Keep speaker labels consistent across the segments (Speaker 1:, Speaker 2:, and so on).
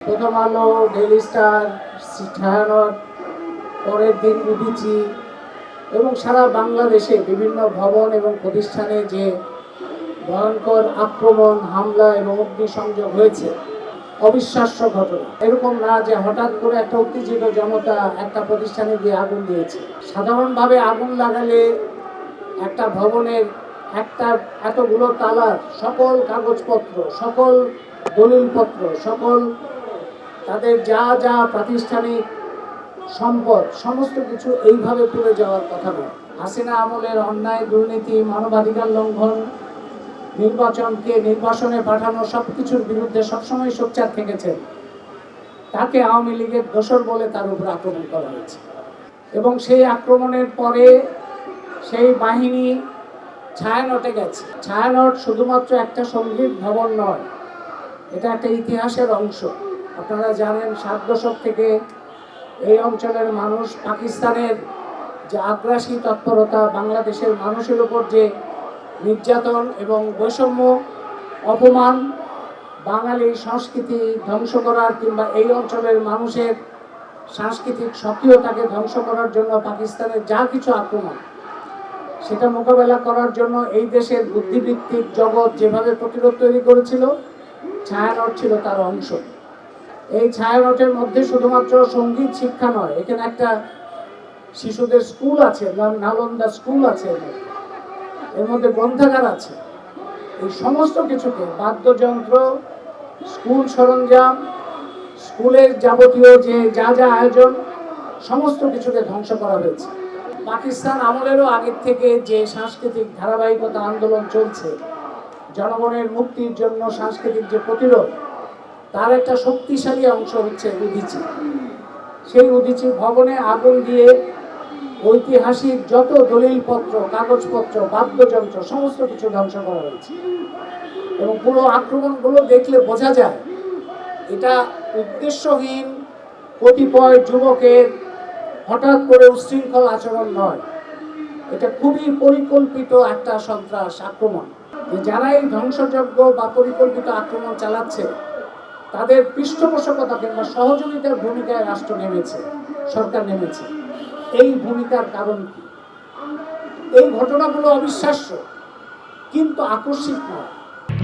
Speaker 1: প্রথম আলো daily star Chhayanaut পরের দিন উদিচি এবং সারা বাংলাদেশে বিভিন্ন ভবন এবং প্রতিষ্ঠানে যে ভয়ঙ্কর আক্রমণ, হামলা এবং অগ্নিসংযোগ হয়েছে, অবিশ্বাস্য ঘটনা। এরকম না যে হঠাৎ করে একটা উত্তেজিত জনতা একটা প্রতিষ্ঠানে গিয়ে আগুন দিয়েছে। সাধারণভাবে আগুন লাগালে একটা ভবনের একটা এতগুলো তালার সকল কাগজপত্র, সকল দলিলপত্র, সকল তাদের যা যা প্রাতিষ্ঠানিক সম্পদ, সমস্ত কিছু এইভাবে পুড়ে যাওয়ার কথা নয়। হাসিনা আমলের অন্যায়, দুর্নীতি, মানবাধিকার লঙ্ঘন, নির্বাচনকে নির্বাসনে পাঠানো সব কিছুর বিরুদ্ধে সবসময় সোচ্চার থেকেছেন। তাকে আওয়ামী লীগের দোসর বলে তার উপর আক্রমণ করা হয়েছে। এবং সেই আক্রমণের পরে সেই বাহিনী ছায়ানটে গেছে। ছায়ানট শুধুমাত্র একটা সংগীত ভবন নয়, এটা একটা ইতিহাসের অংশ। আপনারা জানেন, সাত দশক থেকে এই অঞ্চলের মানুষ পাকিস্তানের যে আগ্রাসী তৎপরতা, বাংলাদেশের মানুষের উপর যে নির্যাতন এবং বৈষম্য, অপমান বাঙালি সংস্কৃতি ধ্বংস করার কিংবা এই অঞ্চলের মানুষের সাংস্কৃতিক সক্রিয়তাকে ধ্বংস করার জন্য পাকিস্তানের যা কিছু আক্রমণ, সেটা মোকাবেলা করার জন্য এই দেশের বুদ্ধিবৃত্তিক জগৎ যেভাবে প্রতিরোধ তৈরি করেছিল, ছায়ানট ছিল তার অংশ। এই ছায়ানটের মধ্যে শুধুমাত্র সংগীত শিক্ষা নয়, এখানে একটা শিশুদের স্কুল আছে নালন্দা স্কুল আছে এর মধ্যে গ্রন্থাগার আছে। এই সমস্ত কিছুকে বাদ্যযন্ত্র, স্কুল সরঞ্জাম, স্কুলের যাবতীয় যে যা যা আয়োজন, সমস্ত কিছুকে ধ্বংস করা হয়েছে। পাকিস্তান আমলেরও আগের থেকে যে সাংস্কৃতিক ধারাবাহিকতা আন্দোলন চলছে, জনগণের মুক্তির জন্য সাংস্কৃতিক যে প্রতিরোধ তার একটা শক্তিশালী অংশ হচ্ছে উদিচি সেই উদিচি ভবনে আগুন দিয়ে ঐতিহাসিক যত দলিলপত্র, কাগজপত্র, বাদ্যযন্ত্র, সমস্ত কিছু ধ্বংস করা হয়েছে। এবং পুরো আক্রমণগুলো দেখলে বোঝা যায়, এটা উদ্দেশ্যহীন, কতিপয় যুবকের হঠাৎ করে উশৃঙ্খল আচরণ নয়। এটা খুবই পরিকল্পিত একটা সন্ত্রাস আক্রমণ। যারা এই ধ্বংসযজ্ঞ বা পরিকল্পিত আক্রমণ চালাচ্ছে তাদের পৃষ্ঠপোষকতা কিংবা সহযোগিতার ভূমিকায় রাষ্ট্র নেমেছে, সরকার নেমেছে। এই ভূমিকার কারণ কি? এই ঘটনাগুলো অবিশ্বাস্য, কিন্তু আকস্মিক নয়।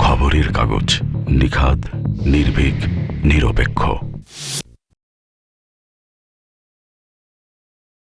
Speaker 2: খবরের কাগজ নিখাদ, নির্ভীক, নিরপেক্ষ।